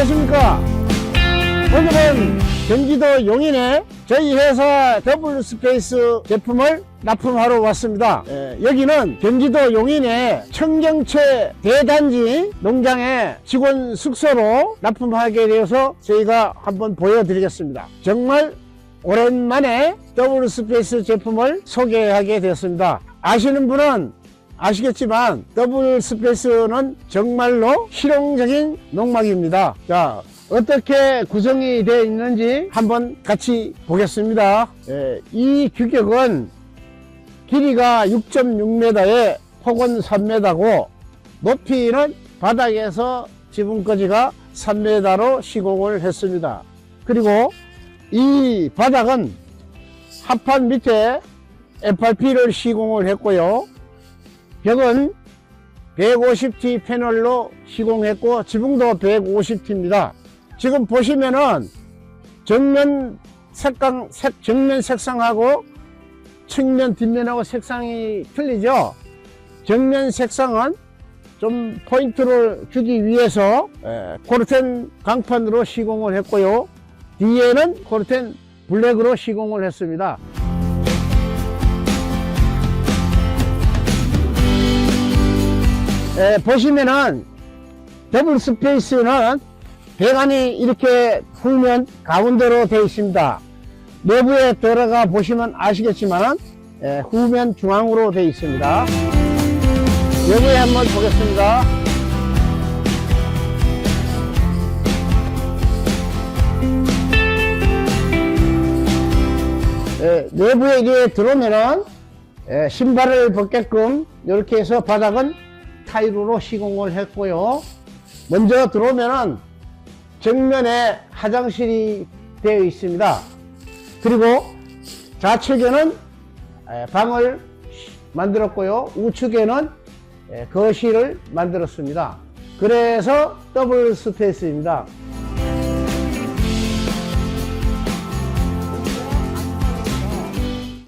안녕하십니까. 오늘은 경기도 용인에 저희 회사 더블 스페이스 제품을 납품하러 왔습니다. 예, 여기는 경기도 용인의 청경채 대단지 농장의 직원 숙소로 납품하게 되어서 저희가 한번 보여드리겠습니다. 정말 오랜만에 더블 스페이스 제품을 소개하게 되었습니다. 아시는 분은 아시겠지만 더블 스페이스는 정말로 실용적인 농막입니다. 자, 어떻게 구성이 되어 있는지 한번 같이 보겠습니다. 예, 이 규격은 길이가 6.6m에 폭은 3m고 높이는 바닥에서 지붕까지가 3m로 시공을 했습니다. 그리고 이 바닥은 합판 밑에 FRP를 시공을 했고요. 벽은 150T 패널로 시공했고 지붕도 150T입니다. 지금 보시면은 정면 색상, 색, 정면 색상하고 측면 뒷면하고 색상이 틀리죠. 정면 색상은 좀 포인트를 주기 위해서 에, 코르텐 강판으로 시공을 했고요. 뒤에는 코르텐 블랙으로 시공을 했습니다. 에, 보시면은 더블 스페이스는 배관이 이렇게 후면 가운데로 되어 있습니다. 내부에 들어가 보시면 아시겠지만 에, 후면 중앙으로 되어 있습니다. 여기에 한번 보겠습니다. 에, 내부에 들어오면은 에, 신발을 벗게끔 이렇게 해서 바닥은 타일로 시공을 했고요. 먼저 들어오면은 정면에 화장실이 되어 있습니다. 그리고 좌측에는 에, 방을 만들었고요. 우측에는 에, 거실을 만들었습니다. 그래서 더블 스페이스입니다.